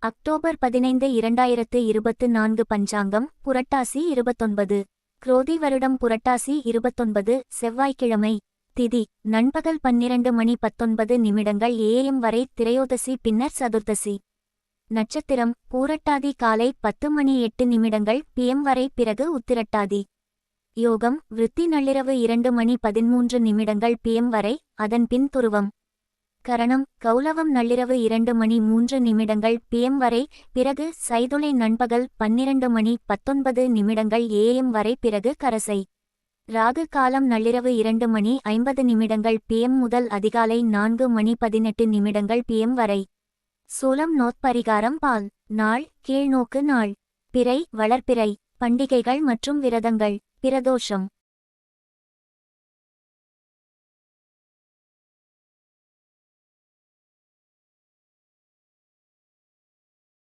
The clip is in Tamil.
அக்டோபர் பதினைந்து இரண்டாயிரத்து இருபத்து நான்கு பஞ்சாங்கம் புரட்டாசி இருபத்தொன்பது. குரோதி வருடம் புரட்டாசி இருபத்தொன்பது செவ்வாய்க்கிழமை. திதி நண்பகல் பன்னிரண்டு மணி பத்தொன்பது நிமிடங்கள் ஏஎம் வரை திரையோதசி பின்னர் சதுர்தசி. நட்சத்திரம் பூரட்டாதி காலை பத்து மணி எட்டு நிமிடங்கள் பிஎம் வரை பிறகு உத்திரட்டாதி. யோகம் விருத்தி நள்ளிரவு இரண்டு மணி பதிமூன்று நிமிடங்கள் பிஎம் வரை அதன் பின் துருவம். கரணம் கௌலவம் நள்ளிரவு இரண்டு மணி மூன்று நிமிடங்கள் பிஎம் வரை பிறகு சைதுளை நண்பகல் பன்னிரண்டு மணி பத்தொன்பது நிமிடங்கள் ஏஎம் வரை பிறகு கரசை. ராகு காலம் நள்ளிரவு இரண்டு மணி ஐம்பது நிமிடங்கள் பிஎம் முதல் அதிகாலை நான்கு மணி பதினெட்டு நிமிடங்கள் பிஎம் வரை. சூலம் நோத்பரிகாரம் பால் நாள் கீழ்நோக்கு நாள். பிறை வளர்பிறை பண்டிகைகள் மற்றும் விரதங்கள். பிரதோஷம்.